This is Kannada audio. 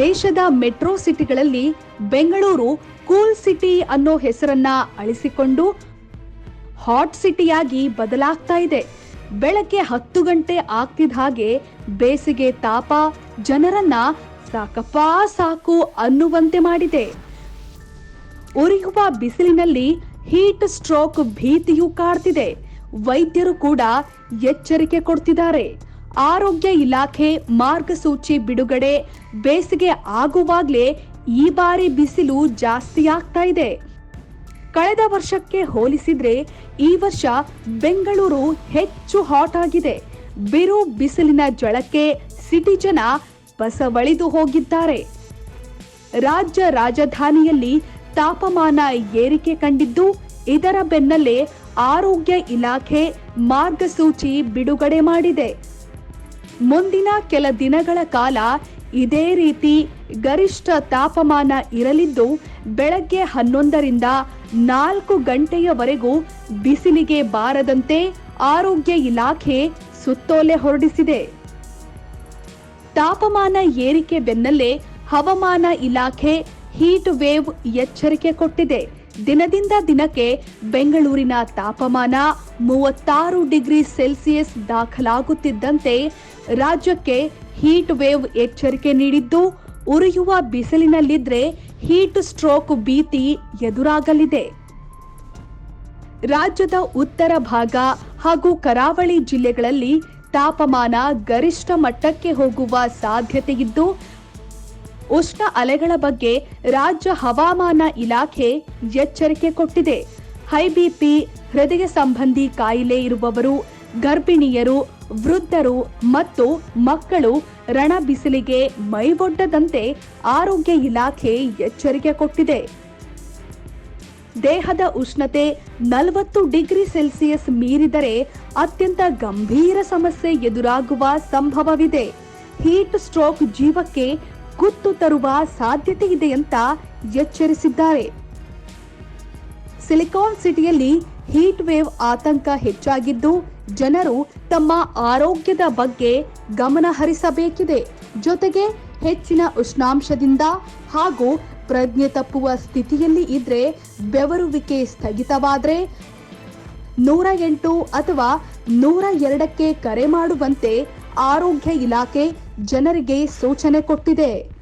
ದೇಶದ ಮೆಟ್ರೋ ಸಿಟಿಗಳಲ್ಲಿ ಬೆಂಗಳೂರು ಕೂಲ್ ಸಿಟಿ ಅನ್ನೋ ಹೆಸರನ್ನ ಅಳಿಸಿಕೊಂಡು ಹಾಟ್ ಸಿಟಿಯಾಗಿ ಬದಲಾಗ್ತಾ ಇದೆ. ಬೆಳಗ್ಗೆ ಹತ್ತು ಗಂಟೆ ಆಗ್ತಿದ್ದ ಹಾಗೆ ಬೇಸಿಗೆ ತಾಪ ಜನರನ್ನ ಸಾಕಪ್ಪ ಸಾಕು ಅನ್ನುವಂತೆ ಮಾಡಿದೆ. ಉರಿಯುವ ಬಿಸಿಲಿನಲ್ಲಿ ಹೀಟ್ ಸ್ಟ್ರೋಕ್ ಭೀತಿಯೂ ಕಾಡ್ತಿದೆ. ವೈದ್ಯರು ಕೂಡ ಎಚ್ಚರಿಕೆ ಕೊಡ್ತಿದ್ದಾರೆ. ಆರೋಗ್ಯ ಇಲಾಖೆ ಮಾರ್ಗಸೂಚಿ ಬಿಡುಗಡೆ ಬೇಸಿಗೆ ಆಗುವಾಗ್ಲೇ ಈ ಬಾರಿ ಬಿಸಿಲು ಜಾಸ್ತಿ ಆಗ್ತಾ ಇದೆ. ಕಳೆದ ವರ್ಷಕ್ಕೆ ಹೋಲಿಸಿದ್ರೆ ಈ ವರ್ಷ ಬೆಂಗಳೂರು ಹೆಚ್ಚು ಹಾಟ್ ಆಗಿದೆ. ಬಿರು ಬಿಸಿಲಿನ ಜಳಕ್ಕೆ ಸಿಟಿ ಜನ ಬಸವಳಿದು ಹೋಗಿದ್ದಾರೆ. ರಾಜ್ಯ ರಾಜಧಾನಿಯಲ್ಲಿ ತಾಪಮಾನ ಏರಿಕೆ ಕಂಡಿದ್ದು, ಇದರ ಬೆನ್ನಲ್ಲೇ ಆರೋಗ್ಯ ಇಲಾಖೆ ಮಾರ್ಗಸೂಚಿ ಬಿಡುಗಡೆ ಮಾಡಿದೆ. ಮುಂದಿನ ಕೆಲ ದಿನಗಳ ಕಾಲ ಇದೇ ರೀತಿ ಗರಿಷ್ಠ ತಾಪಮಾನ ಇರಲಿದ್ದು, ಬೆಳಗ್ಗೆ ಹನ್ನೊಂದರಿಂದ ನಾಲ್ಕು ಗಂಟೆಯವರೆಗೂ ಬಿಸಿಲಿಗೆ ಬಾರದಂತೆ ಆರೋಗ್ಯ ಇಲಾಖೆ ಸುತ್ತೋಲೆ ಹೊರಡಿಸಿದೆ. ತಾಪಮಾನ ಏರಿಕೆ ಬೆನ್ನಲ್ಲೇ ಹವಾಮಾನ ಇಲಾಖೆ ಹೀಟ್ ವೇವ್ ಎಚ್ಚರಿಕೆ ಕೊಟ್ಟಿದೆ. ದಿನದಿಂದ ದಿನಕ್ಕೆ ಬೆಂಗಳೂರಿನ ತಾಪಮಾನ ಮೂವತ್ತಾರು ಡಿಗ್ರಿ ಸೆಲ್ಸಿಯಸ್ ದಾಖಲಾಗುತ್ತಿದ್ದಂತೆ ರಾಜ್ಯಕ್ಕೆ ಹೀಟ್ ವೇವ್ ಎಚ್ಚರಿಕೆ ನೀಡಿದ್ದು, ಉರಿಯುವ ಬಿಸಿಲಿನಲ್ಲಿದ್ರೆ ಹೀಟ್ ಸ್ಟ್ರೋಕ್ ಭೀತಿ ಎದುರಾಗಲಿದೆ. ರಾಜ್ಯದ ಉತ್ತರ ಭಾಗ ಹಾಗೂ ಕರಾವಳಿ ಜಿಲ್ಲೆಗಳಲ್ಲಿ ತಾಪಮಾನ ಗರಿಷ್ಠ ಮಟ್ಟಕ್ಕೆ ಹೋಗುವ ಸಾಧ್ಯತೆ ಇದ್ದು ಉಷ್ಣ ಅಲೆಗಳ ಬಗ್ಗೆ ರಾಜ್ಯ ಹವಾಮಾನ ಇಲಾಖೆ ಎಚ್ಚರಿಕೆ ಕೊಟ್ಟಿದೆ. ಹೈ ಬಿಪಿ ಹೃದಯ ಸಂಬಂಧಿ ಕಾಯಿಲೆ ಇರುವವರು, ಗರ್ಭಿಣಿಯರು, ವೃದ್ಧರು ಮತ್ತು ಮಕ್ಕಳು ರಣ ಬಿಸಿಲಿಗೆ ಮೈಬೊಡ್ಡದಂತೆ ಆರೋಗ್ಯ ಇಲಾಖೆ ಎಚ್ಚರಿಕೆ ಕೊಟ್ಟಿದೆ. ದೇಹದ ಉಷ್ಣತೆ ನಲವತ್ತು ಡಿಗ್ರಿ ಸೆಲ್ಸಿಯಸ್ ಮೀರಿದರೆ ಅತ್ಯಂತ ಗಂಭೀರ ಸಮಸ್ಯೆ ಎದುರಾಗುವ ಸಂಭವವಿದೆ. ಹೀಟ್ ಸ್ಟ್ರೋಕ್ ಜೀವಕ್ಕೆ ಕುತ್ತು ತರುವ ಸಾಧ್ಯತೆ ಇದೆ ಅಂತ ಎಚ್ಚರಿಸಿದ್ದಾರೆ. ಸಿಲಿಕಾನ್ ಸಿಟಿಯಲ್ಲಿ ಹೀಟ್ ವೇವ್ ಆತಂಕ ಹೆಚ್ಚಾಗಿದ್ದು, ಜನರು ತಮ್ಮ ಆರೋಗ್ಯದ ಬಗ್ಗೆ ಗಮನ ಹರಿಸಬೇಕಿದೆ. ಜೊತೆಗೆ ಹೆಚ್ಚಿನ ಉಷ್ಣಾಂಶದಿಂದ ಹಾಗೂ ಪ್ರಜ್ಞೆ ತಪ್ಪುವ ಸ್ಥಿತಿಯಲ್ಲಿ ಇದ್ರೆ ಬೆವರುವಿಕೆ ಸ್ಥಗಿತವಾದರೆ ನೂರ ಎಂಟು ಅಥವಾ ನೂರ ಎರಡಕ್ಕೆ ಕರೆ ಮಾಡುವಂತೆ ಆರೋಗ್ಯ ಇಲಾಖೆ ಜನರಿಗೆ ಸೂಚನೆ ಕೊಟ್ಟಿದೆ.